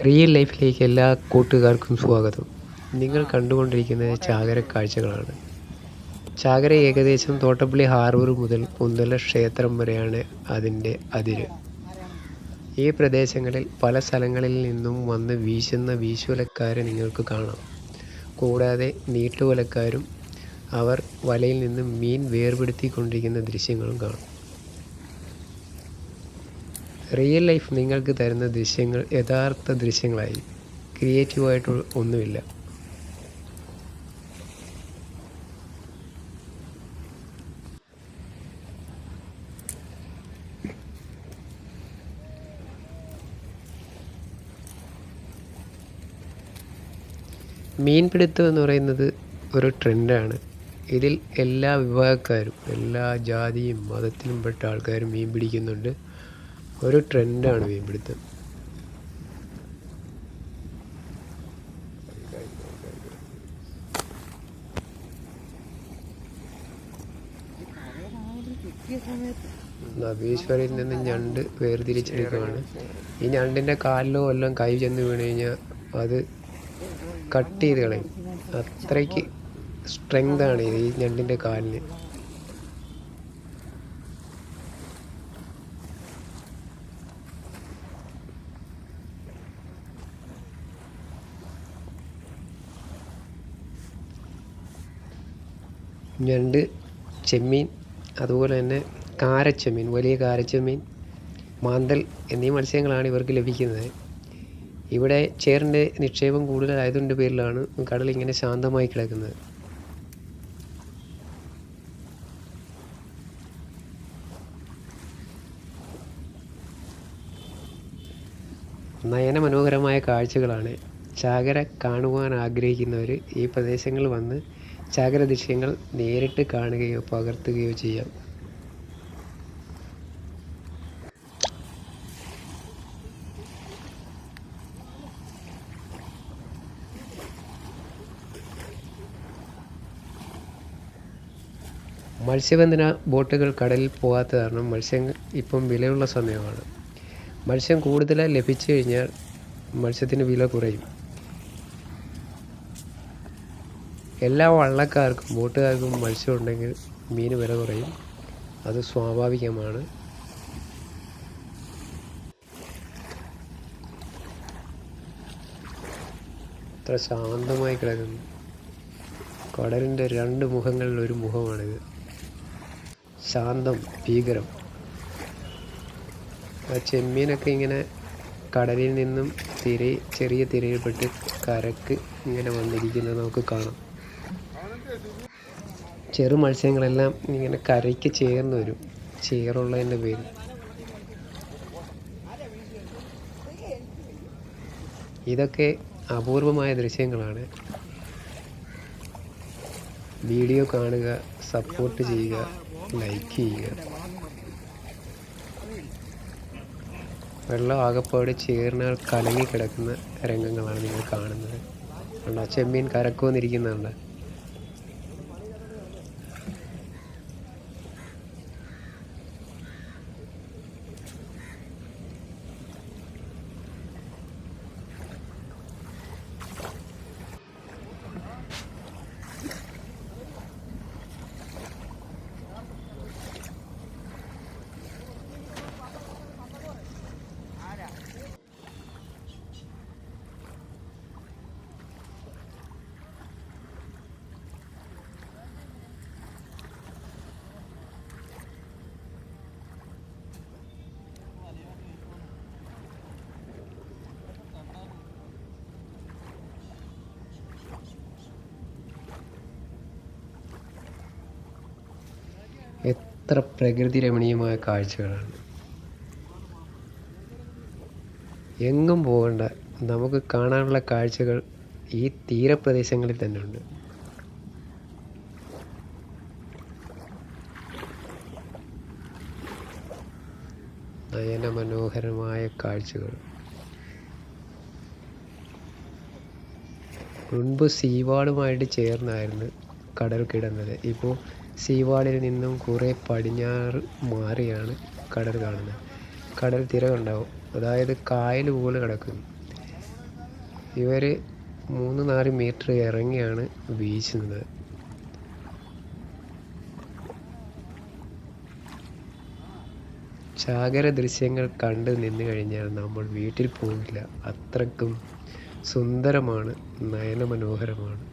Real ലൈഫിലേക്ക് എല്ലാ കൂട്ടുകാർക്കും സ്വാഗതം. നിങ്ങൾ കണ്ടുകൊണ്ടിരിക്കുന്നത് ചാകര കാഴ്ചകളാണ്. ചാകര ഏകദേശം തോട്ടപ്പള്ളി ഹാർബർ മുതൽ കുന്തല ക്ഷേത്രം വരെയാണ് അതിന്റെ അതിര്. ഈ പ്രദേശങ്ങളിൽ പല സ്ഥലങ്ങളിൽ നിന്നും വന്ന് വീശുന്ന വീശുവലക്കാരെ നിങ്ങൾക്ക് കാണാം. കൂടാതെ നീട്ടുവലക്കാരും അവർ വലയിൽ നിന്ന് മീൻ വേർപെടുത്തിക്കൊണ്ടിരിക്കുന്ന ദൃശ്യങ്ങളും കാണാം. റിയൽ ലൈഫ് നിങ്ങൾക്ക് തരുന്ന ദൃശ്യങ്ങൾ യഥാർത്ഥ ദൃശ്യങ്ങളായി ക്രിയേറ്റീവായിട്ട് ഒന്നുമില്ല. മീൻപിടുത്തം എന്ന് പറയുന്നത് ഒരു ട്രെൻഡാണ്. ഇതിൽ എല്ലാ വിഭാഗക്കാരും എല്ലാ ജാതിയും മതത്തിലും പെട്ട ആൾക്കാരും മീൻ പിടിക്കുന്നുണ്ട്. ഒരു ട്രെൻഡാണ് മീൻപിടുത്തം നവീശ്വരയിൽ നിന്ന് ഞണ്ട് വേർതിരിച്ചെടുക്കുകയാണ് ഈ ഞണ്ടിന്റെ കാലിലോ എല്ലാം കൈ ചെന്ന് വീണ് കഴിഞ്ഞാൽ അത് കട്ട് ചെയ്ത് കളയും. അത്രയ്ക്ക് സ്ട്രെങ്താണ് ഈ ഞണ്ടിന്റെ കാലിന് ഞണ്ട് ചെമ്മീൻ അതുപോലെ തന്നെ കാരച്ചെമ്മീൻ വലിയ കാരച്ചെമ്മീൻ മാന്തൽ എന്നീ മത്സ്യങ്ങളാണ് ഇവർക്ക് ലഭിക്കുന്നത്. ഇവിടെ ചേറിന്റെ നിക്ഷേപം കൂടുതലായതിന്റെ പേരിലാണ് കടൽ ഇങ്ങനെ ശാന്തമായി കിടക്കുന്നത്. നയനമനോഹരമായ കാഴ്ചകളാണ് ചാകര കാണുവാൻ ആഗ്രഹിക്കുന്നവർ ഈ പ്രദേശങ്ങളിൽ വന്ന് ചാകര ദൃശ്യങ്ങൾ നേരിട്ട് കാണുകയോ പകർത്തുകയോ ചെയ്യാം. മത്സ്യബന്ധന ബോട്ടുകൾ കടലിൽ പോകാത്ത കാരണം മത്സ്യങ്ങൾ ഇപ്പം വിലയുള്ള സമയമാണ്. മത്സ്യം കൂടുതലായി ലഭിച്ചു കഴിഞ്ഞാൽ മത്സ്യത്തിന് വില കുറയും. എല്ലാ വള്ളക്കാർക്കും ബോട്ടുകാർക്കും മത്സ്യം ഉണ്ടെങ്കിൽ മീൻ വില കുറയും. അത് സ്വാഭാവികമാണ്. അത്ര ശാന്തമായി കിടക്കുന്നു. കടലിന്റെ രണ്ട് മുഖങ്ങളിൽ ഒരു മുഖമാണിത്. ശാന്തം ഭീകരം. ആ ചെമ്മീനൊക്കെ ഇങ്ങനെ കടലിൽ നിന്നും തിര ചെറിയ തിരയിൽപ്പെട്ട് കരക്ക് ഇങ്ങനെ വന്നിരിക്കുന്നത് നമുക്ക് കാണാം. ചെറു മത്സ്യങ്ങളെല്ലാം ഇങ്ങനെ കരയ്ക്ക് ചേർന്ന് വരും. ചേറുള്ളതിന്റെ പേര്. ഇതൊക്കെ അപൂർവമായ ദൃശ്യങ്ങളാണ്. വീഡിയോ കാണുക സപ്പോർട്ട് ചെയ്യുക ലൈക്ക് ചെയ്യുക. വെള്ളം ആകപ്പാട് ചേർന്നാൽ കലങ്ങി കിടക്കുന്ന രംഗങ്ങളാണ് നിങ്ങൾ കാണുന്നത്. കണ്ടോ? ചെമ്മീൻ കരക്കുവന്നിരിക്കുന്നുണ്ട്. എത്ര പ്രകൃതി രമണീയമായ കാഴ്ചകളാണ്. എങ്ങും പോകണ്ട. നമുക്ക് കാണാനുള്ള കാഴ്ചകൾ ഈ തീരപ്രദേശങ്ങളിൽ തന്നെ ഉണ്ട്. നയന മനോഹരമായ കാഴ്ചകൾ. മുൻപ് സീവാളുമായിട്ട് ചേർന്നായിരുന്നു കടൽ കിടന്നത് ഇപ്പോൾ സീവാളിൽ നിന്നും കുറേ പടിഞ്ഞാറ് മാറിയാണ് കടൽ കാണുന്നത്. കടൽ തിര ഉണ്ടാവും അതായത് കായൽ പോലെ കിടക്കും. ഇവർ മൂന്ന് നാല് മീറ്റർ ഇറങ്ങിയാണ് വീശുന്നത്. ചാകര ദൃശ്യങ്ങൾ കണ്ട് നിന്ന് കഴിഞ്ഞാൽ നമ്മൾ വീട്ടിൽ പോകില്ല. അത്രക്കും സുന്ദരമാണ് നയനമനോഹരമാണ്.